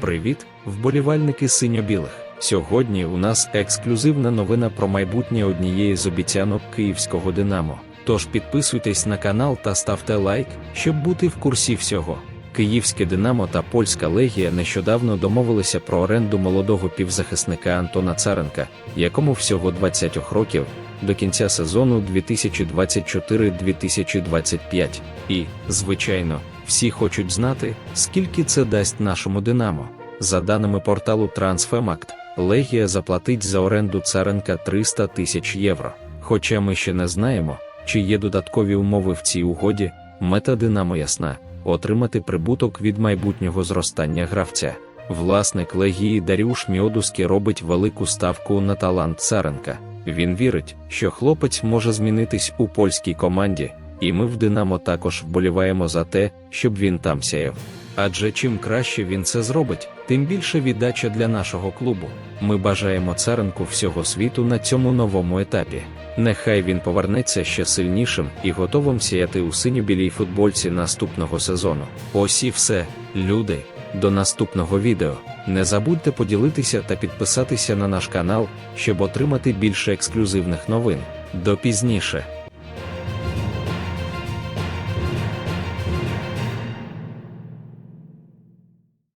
Привіт, вболівальники синьо-білих. Сьогодні у нас ексклюзивна новина про майбутнє однієї з обіцянок київського Динамо. Тож підписуйтесь на канал та ставте лайк, щоб бути в курсі всього. Київське Динамо та польська легія нещодавно домовилися про оренду молодого півзахисника Антона Царенка, якому всього 20 років, до кінця сезону 2024-2025. І, звичайно, всі хочуть знати, скільки це дасть нашому Динамо. За даними порталу Трансфемакт, Легія заплатить за оренду Царенка 300 тисяч євро. Хоча ми ще не знаємо, чи є додаткові умови в цій угоді, мета Динамо ясна отримати прибуток від майбутнього зростання гравця. Власник Легії Дарюш Міодуський робить велику ставку на талант Царенка. Він вірить, що хлопець може змінитись у польській команді, і ми в Динамо також вболіваємо за те, щоб він там сяяв. Адже чим краще він це зробить, тим більше віддача для нашого клубу. Ми бажаємо царенку всього світу на цьому новому етапі. Нехай він повернеться ще сильнішим і готовим сіяти у синьо-білій футбольці наступного сезону. Ось і все, люди. До наступного відео. Не забудьте поділитися та підписатися на наш канал, щоб отримати більше ексклюзивних новин. До пізніше.